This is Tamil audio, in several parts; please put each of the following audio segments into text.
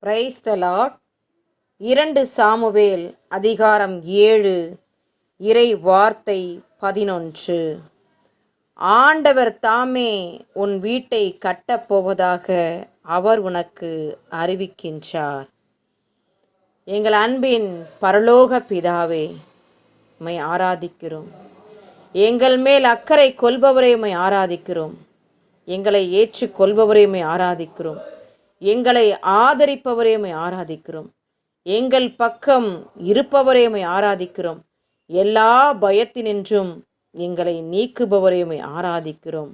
Praise the Lord. இரண்டு சாமுவேல் அதிகாரம் ஏழு இறை வார்த்தை பதினொன்று. ஆண்டவர் தாமே உன் வீட்டை கட்டப்போவதாக அவர் உனக்கு அறிவிக்கின்றார். எங்கள் அன்பின் பரலோக பிதாவே உம்மை ஆராதிக்கிறோம். எங்கள் மேல் அக்கறை கொள்பவரை உம்மை ஆராதிக்கிறோம். எங்களை ஏற்றுக்கொள்பவரை உம்மை ஆராதிக்கிறோம். எங்களை ஆதரிப்பவரையுமே ஆராதிக்கிறோம். எங்கள் பக்கம் இருப்பவரையுமே ஆராதிக்கிறோம். எல்லா பயத்தினின்றும் எங்களை நீக்குபவரையுமே ஆராதிக்கிறோம்.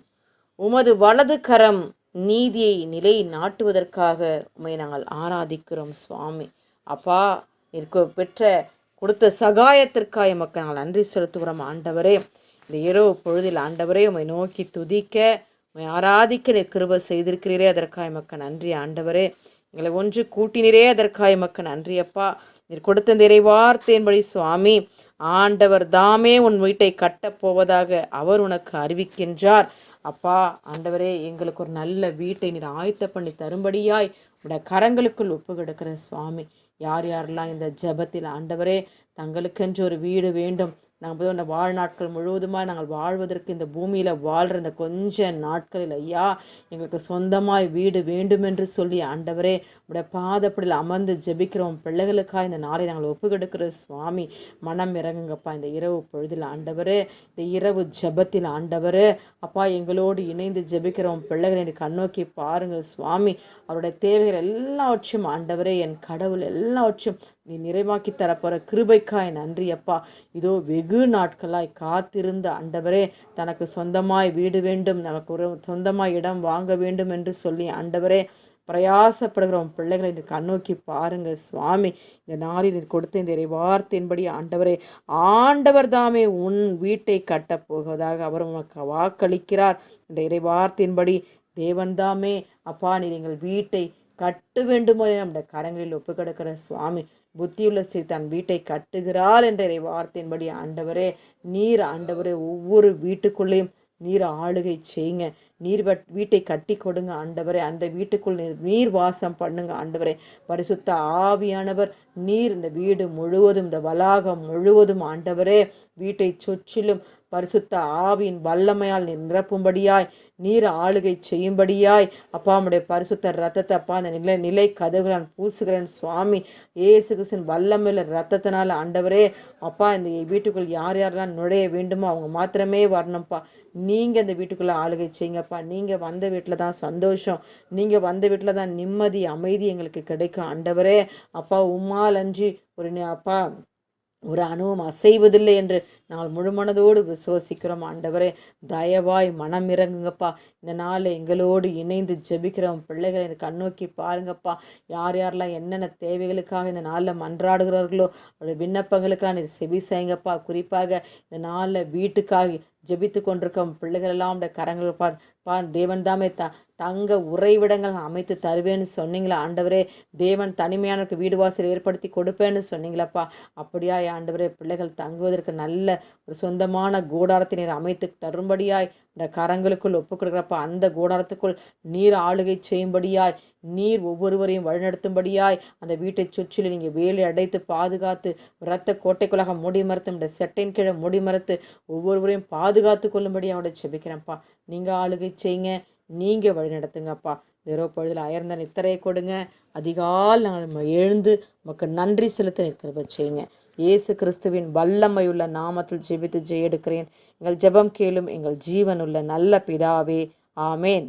உமது வலது கரம் நீதியை நிலை நாட்டுவதற்காக உம்மை நாங்கள் ஆராதிக்கிறோம் சுவாமி. அப்பா இருக்க பெற்ற கொடுத்த சகாயத்திற்காக மக்கள் நாங்கள் நன்றி செலுத்துகிறோம். ஆண்டவரே இந்த இரவு பொழுதில் ஆண்டவரே உம்மை நோக்கி துதிக்க ஆராதிக்க நீர் செய்திருக்கிறீரே. அதற்காக மக்க நன்றி. ஆண்டவரே எங்களை ஒன்று கூட்டினரே. அதற்காக மக்க நன்றி அப்பா. நீர் கொடுத்த நிறை வார்த்தையின்படி சுவாமி ஆண்டவர் தாமே உன் வீட்டை கட்டப் போவதாக அவர் உனக்கு அறிவிக்கின்றார். அப்பா ஆண்டவரே எங்களுக்கு ஒரு நல்ல வீட்டை நீர் ஆயத்த பண்ணி தரும்படியாய் உடைய கரங்களுக்குள் ஒப்பு கிடக்கிற சுவாமி. யார் யாரெல்லாம் இந்த ஜெபத்தில் ஆண்டவரே தங்களுக்கென்று ஒரு வீடு வேண்டும் நாங்கள் இந்த வாழ்நாட்கள் முழுவதுமாக நாங்கள் வாழ்வதற்கு இந்த பூமியில் வாழ்கிற இந்த கொஞ்ச நாட்களில் ஐயா எங்களுக்கு சொந்தமாய் வீடு வேண்டும் என்று சொல்லி ஆண்டவரே உடைய பாதப்படியில் அமர்ந்து ஜெபிக்கிறோம். பிள்ளைகளுக்காக இந்த நாளை நாங்கள் ஒப்புக்கெடுக்கிற சுவாமி மனம் இறங்குங்கப்பா. இந்த இரவு பொழுதில் ஆண்டவரே இந்த இரவு ஜெபத்தில் ஆண்டவர் அப்பா எங்களோடு இணைந்து ஜெபிக்கிறோம். பிள்ளைகளை கண்ணோக்கி பாருங்கள். சுவாமி அவருடைய தேவைகள் எல்லாவற்றையும் ஆண்டவரே என் கடவுள் எல்லாவற்றையும் நீ நிறைவாக்கி தரப்போகிற கிருபைக்காய் நன்றி அப்பா. இதோ வெகு நாட்களாய் காத்திருந்த ஆண்டவரே தனக்கு சொந்தமாய் வீடு வேண்டும் நமக்கு ஒரு சொந்தமாய் இடம் வாங்க வேண்டும் என்று சொல்லி ஆண்டவரே பிரயாசப்படுகிற உன் பிள்ளைகளை இன்று கண்ணோக்கி பாருங்க சுவாமி. இந்த நாளில் நீ கொடுத்த இந்த இறை வார்த்தையின்படி ஆண்டவரே ஆண்டவர் தாமே உன் வீட்டை கட்டப் போவதாக அவர் உனக்கு வாக்களிக்கிறார். இந்த இறைவார்த்தையின்படி தேவன்தாமே அப்பா நீர் எங்கள் வீட்டை கட்டு வேண்டுமோ நம்முடைய கரங்களில் ஒப்பு கிடக்கிற சுவாமி புத்தியுள்ள ஸ்ரீ தன் வீட்டை கட்டுகிறாள் என்ற வார்த்தையின்படி ஆண்டவரே நீர் ஆண்டவரே ஒவ்வொரு வீட்டுக்குள்ளேயும் நீர் ஆளுகை செய்யுங்க. நீர் வட் வீட்டை கட்டி கொடுங்க ஆண்டவரே. அந்த வீட்டுக்குள் நீர் நீர் வாசம் பண்ணுங்க ஆண்டவரே. பரிசுத்த ஆவியானவர் நீர் இந்த வீடு முழுவதும் இந்த வளாகம் முழுவதும் ஆண்டவரே. வீட்டை சுற்றிலும் பரிசுத்த ஆவியின் வல்லமையால் நீர் நிரப்பும்படியாய் நீர் ஆளுகை செய்யும்படியாய். அப்பா உடைய பரிசுத்த ரத்தத்தை அப்பா அந்த நிலை நிலை கதவுகளான் நான் பூசுகிறேன் சுவாமி. ஏசு கிறிஸ்தின் வல்லமையில் ரத்தத்தினால் ஆண்டவரே. அப்பா இந்த வீட்டுக்குள் யார் யாரெல்லாம் நுழைய வேண்டுமோ அவங்க மாத்திரமே வரணும்ப்பா நீங்கள் இந்த வீட்டுக்குள்ளே ஆளுகை செய்யுங்கப்பா நீங்கள் வந்த வீட்டில் தான் சந்தோஷம். நீங்கள் வந்த வீட்டில் தான் நிம்மதி அமைதி எங்களுக்கு கிடைக்கும் ஆண்டவரே. அப்பா உம்மாலஞ்சி ஒரு அப்பா ஒரு அணுவும் அசைவதில்லை என்று நாங்கள் முழுமனதோடு விசுவசிக்கிறோம் ஆண்டவரே. தயவாய் மனம் இறங்குங்கப்பா. இந்த நாளில் எங்களோடு இணைந்து ஜெபிக்கிறோம். பிள்ளைகளை கண்ணோக்கி பாருங்கப்பா. யார் யாரெல்லாம் என்னென்ன தேவைகளுக்காக இந்த நாளில் மன்றாடுகிறார்களோ அவருடைய விண்ணப்பங்களுக்கெல்லாம் நீர் செவி செய்யுங்கப்பா குறிப்பாக இந்த நாளில் வீட்டுக்காக ஜெபித்து கொண்டிருக்கும் பிள்ளைகளெல்லாம் உடைய கரங்கள் பா பா தேவன் தாமே த தங்க உறைவிடங்கள் நான் அமைத்து தருவேன்னு சொன்னீங்களா ஆண்டவரே. தேவன் தனிமையானவருக்கு வீடு வாசல் ஏற்படுத்தி கொடுப்பேன்னு சொன்னீங்களப்பா. அப்படியா ஆண்டவரே பிள்ளைகள் தங்குவதற்கு நல்ல ஒரு சொந்தமான கூடாரத்தை நீர் அமைத்து தரும்படியாய் இந்த கரங்களுக்குள் ஒப்பு கொடுக்குறப்ப அந்த கூடாரத்துக்குள் நீர் ஆளுகை செய்யும்படியாய் நீர் ஒவ்வொருவரையும் வழிநடத்தும்படியாய் அந்த வீட்டை சுற்றிலும் நீங்கள் வேலை அடைத்து பாதுகாத்து இரத்த கோட்டைக்குள்ளாக மூடி மறுத்து இந்த செட்டின் கீழே மூடி மறுத்து ஒவ்வொருவரையும் பாதுகாத்து கொள்ளும்படி அவனை செபிக்கிறேன்ப்பா. நீங்கள் ஆளுகை செய்யுங்க நீங்கள் வழிநடத்துங்கப்பா. இரவு பொழுதில் அயர்ந்த நித்திரையை கொடுங்க. அதிகால் நாங்கள் எழுந்து உமக்கு நன்றி செலுத்த நிற்கிறப்ப செய்யுங்க. இயேசு கிறிஸ்துவின் வல்லமையுள்ள நாமத்தில் ஜெபித்து ஜெயெடுக்கிறேன். எங்கள் ஜெபம் கேளும் எங்கள் ஜீவனுள்ள நல்ல பிதாவே. ஆமேன்.